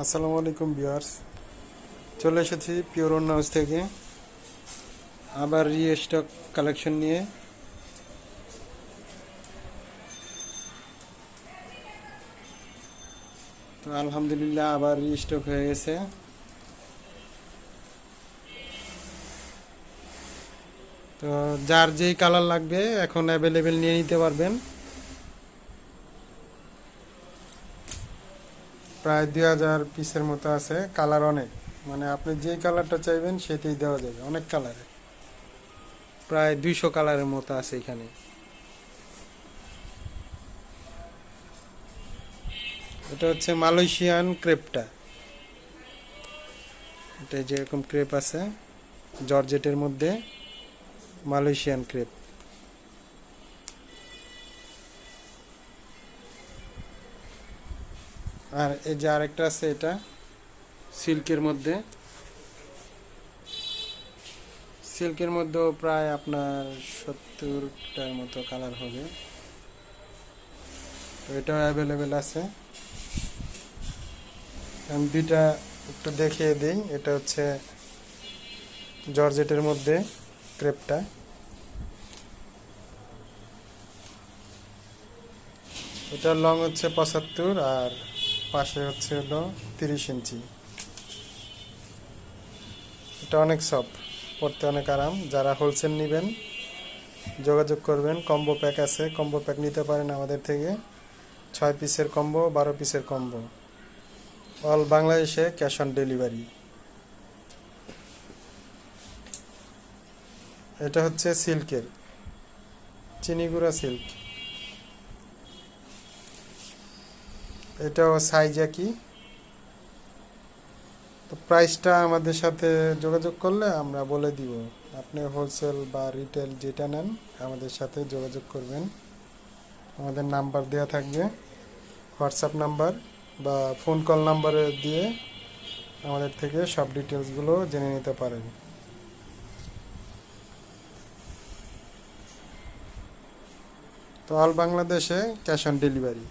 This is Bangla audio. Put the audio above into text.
আসসালামু আলাইকুম বিয়ার্স চলে এসেছি পিওর হাউস থেকে। আবার রিস্টক কালেকশন নিয়ে। তো আলহামদুলিল্লাহ আবার রিস্টক হয়ে গেছে। তো যার যেই কালার লাগবে, এখন অ্যাভেলেবেল নিয়ে নিতে পারবেন। প্রায় দুই হাজার পিসের মতো আছে কালার অনেক। মানে আপনি যেই কালারটা চাইবেন, সেটাই দেওয়া যাবে, অনেক কালারে প্রায় দুইশো কালারের মতো আছে এখানে। এটা হচ্ছে মালয়েশিয়ান ক্রেপটা। এটা যেরকম ক্রেপ আছে, জর্জেটের মধ্যে মালয়েশিয়ান ক্রেপ। আর এই যে আরেকটা আছে এটা, সিল্কের মধ্যে। সিল্কের মধ্যেও প্রায় আপনার সত্তরটার মতো কালার হবে। তো এটাও অ্যাভেলেবেল আছে। আমি দুইটা একটু দেখিয়ে দিই। এটা হচ্ছে জর্জেটের মধ্যে ক্রেপটা। এটার লং হচ্ছে পঁচাত্তর আর পাশে হচ্ছে হলো তিরিশ ইঞ্চি। এটা অনেক সফট পড়তে অনেক আরাম। যারা হোলসেল নেবেন, যোগাযোগ করবেন। কম্বো প্যাক আছে কম্বো প্যাক নিতে পারেন আমাদের থেকে। ছয় পিসের কম্বো বারো পিসের কম্বো অল বাংলাদেশে ক্যাশ অন ডেলিভারি এটা হচ্ছে সিল্কের চিনিগুড়া সিল্ক এটাও সাইজ একই। তো প্রাইসটা আমাদের সাথে যোগাযোগ করলে আমরা বলে দিব। আপনি হোলসেল বা রিটেল যেটা নেন, আমাদের সাথে যোগাযোগ করবেন। আমাদের নাম্বার দেওয়া থাকবে। হোয়াটসঅ্যাপ নাম্বার বা ফোন কল নাম্বারে দিয়ে আমাদের থেকে সব ডিটেলসগুলো জেনে নিতে পারেন। তো অল বাংলাদেশে ক্যাশ অন ডেলিভারি